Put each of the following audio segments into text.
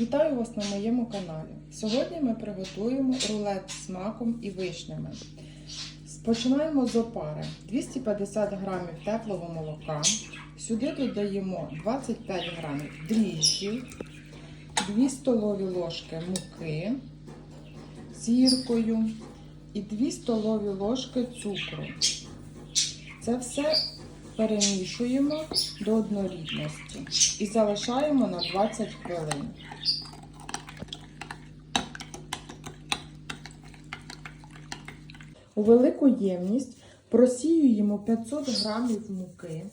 Вітаю вас на моєму каналі. Сьогодні ми приготуємо рулет з маком і вишнями. Починаємо з опари. 250 г теплого молока. Сюди додаємо 25 г дріжджів, 2 столові ложки муки з гіркою і 2 столові ложки цукру. Це все перемішуємо до однорідності і залишаємо на 20 хвилин. У велику ємність просіюємо 500 грамів муки,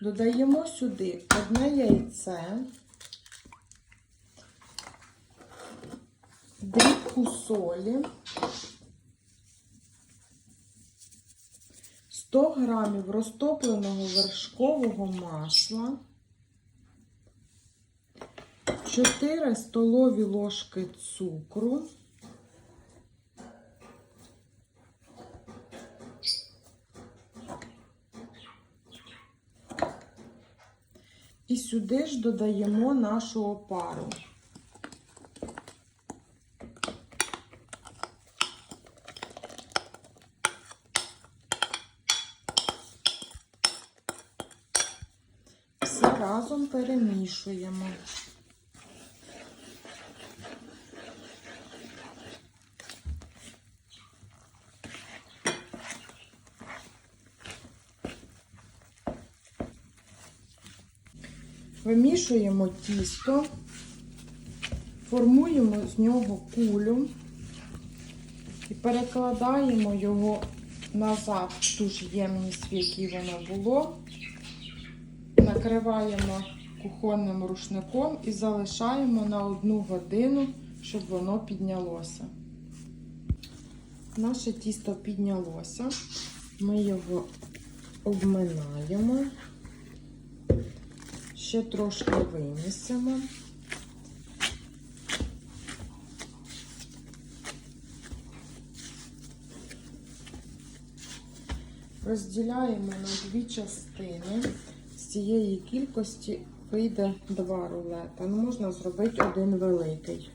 додаємо сюди одне яйце, дрібку солі, грамів розтопленого вершкового масла, 4 столові ложки цукру, і сюди ж додаємо нашу опару. Все разом перемішуємо. Вимішуємо тісто, формуємо з нього кулю і перекладаємо його назад в ту ж ємність, в якій воно було. Накриваємо кухонним рушником і залишаємо на одну годину, щоб воно піднялося. Наше тісто піднялося, ми його обминаємо, ще трошки вимісимо. Розділяємо на дві частини. Цієї кількості вийде два рулета. Ну, можна зробити один великий.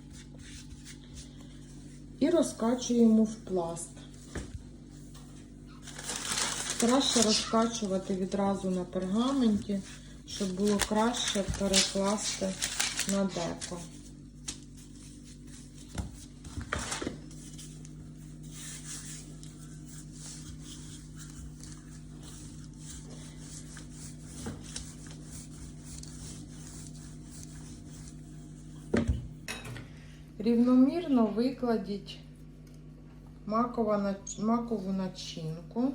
І розкачуємо в пласт. Краще розкачувати відразу на пергаменті, щоб було краще перекласти на деко. Рівномірно викладіть макову начинку.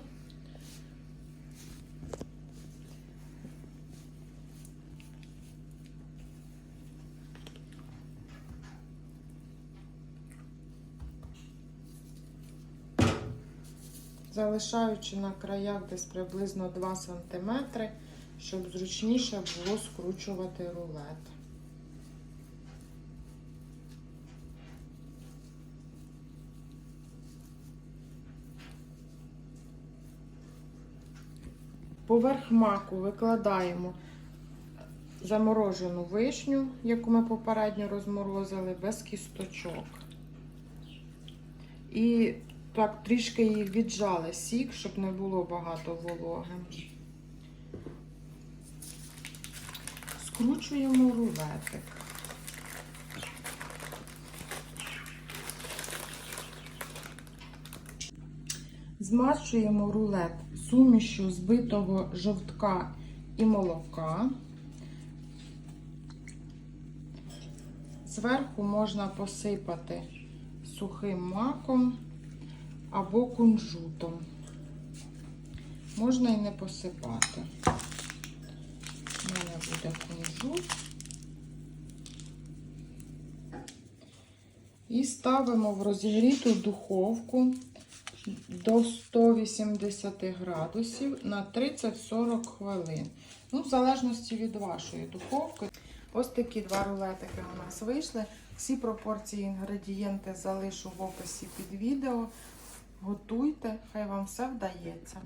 Залишаючи на краях десь приблизно 2 см, щоб зручніше було скручувати рулет. Поверх маку викладаємо заморожену вишню, яку ми попередньо розморозили, без кісточок. І так трішки її віджали сік, щоб не було багато вологи. Скручуємо рулетик. Змащуємо рулет сумішю збитого жовтка і молока. Зверху можна посипати сухим маком або кунжутом. Можна і не посипати. У мене буде кунжут. І ставимо в розігріту духовку до 180 градусів на 30-40 хвилин. Ну, в залежності від вашої духовки. Ось такі два рулетики у нас вийшли. Всі пропорції інгредієнти залишу в описі під відео. Готуйте, хай вам все вдається.